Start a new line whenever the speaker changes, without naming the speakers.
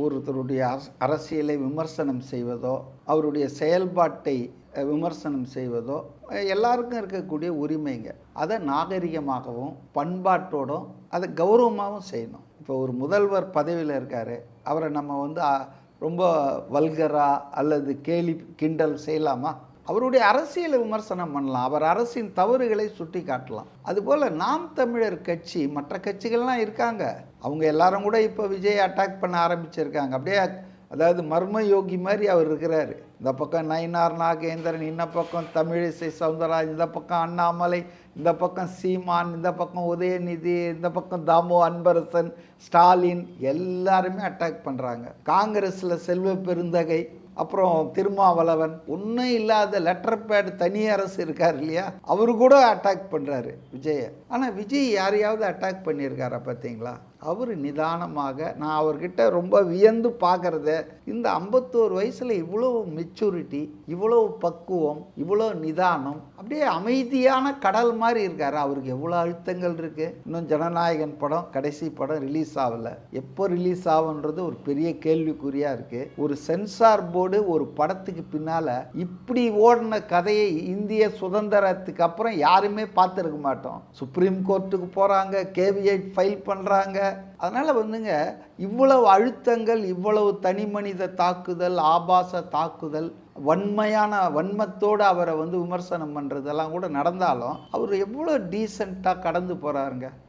ஒருத்தருடைய அரசியலை விமர்சனம் செய்வதோ அவருடைய செயல்பாட்டை விமர்சனம் செய்வதோ எல்லாருக்கும் இருக்கக்கூடிய உரிமைங்க. அதை நாகரிகமாகவும் பண்பாட்டோடும் அதை கௌரவமாகவும் செய்யணும். இப்போ ஒரு முதல்வர் பதவியில் இருக்கார். அவரை நம்ம வந்து ரொம்ப வல்கரா அல்லது கேலி கிண்டல் செய்யலாமா? அவருடைய அரசியலை விமர்சனம் பண்ணலாம். அவர் அரசின் தவறுகளை சுட்டி காட்டலாம் அதுபோல் நாம் தமிழர் கட்சி மற்ற கட்சிகள்லாம் இருக்காங்க. அவங்க எல்லாரும் கூட இப்போ விஜய் அட்டாக் பண்ண ஆரம்பிச்சிருக்காங்க. அப்படியே அதாவது மர்ம யோகி மாதிரி அவர் இருக்கிறாரு. இந்த பக்கம் நயினார் நாகேந்திரன் இந்த பக்கம் தமிழிசை சவுந்தரராஜ் இந்த பக்கம் அண்ணாமலை இந்த பக்கம் சீமான் இந்த பக்கம் உதயநிதி இந்த பக்கம் தாமோ அன்பரசன் ஸ்டாலின் எல்லாருமே அட்டாக் பண்ணுறாங்க காங்கிரஸில் செல்வ பெருந்தகை அப்புறம் திருமாவளவன் ஒன்றும் இல்லாத லெட்டர் பேட் தனி அரசு இருக்கார் இல்லையா? அவர் கூட அட்டாக் பண்ணுறாரு விஜயை. ஆனால் விஜய் யாரையாவது அட்டாக் பண்ணியிருக்காரா பார்த்தீங்களா? அவர் நிதானமாக நான் அவர்கிட்ட ரொம்ப வியந்து பார்க்குறத இந்த ஐம்பத்தோரு வயசில் இவ்வளோ மெச்சூரிட்டி இவ்வளோ பக்குவம் இவ்வளோ நிதானம் அப்படியே அமைதியான கடல் மாதிரி இருக்காரு. அவருக்கு எவ்வளோ அழுத்தங்கள் இருக்குது இன்னும் ஜனநாயகன் படம் கடைசி படம் ரிலீஸ் ஆகலை. எப்போ ரிலீஸ் ஆகுன்றது ஒரு பெரிய கேள்விக்குறியாக இருக்குது ஒரு சென்சார் போர்டு ஒரு படத்துக்கு பின்னால் இப்படி ஓடின கதையை இந்திய சுதந்திரத்துக்கு அப்புறம் யாருமே பார்த்துருக்க மாட்டோம். சுப்ரீம் கோர்ட்டுக்கு போகிறாங்க கேவிஐட் ஃபைல் பண்ணுறாங்க அதனால் வந்துங்க இவ்வளவு அழுத்தங்கள் இவ்வளவு தனி மனித தாக்குதல் ஆபாச தாக்குதல் வன்மையான வன்மத்தோடு அவரை வந்து விமர்சனம் பண்ணுறதெல்லாம் கூட நடந்தாலும் அவர் எவ்வளோ டீசெண்டாக கடந்து போகிறாருங்க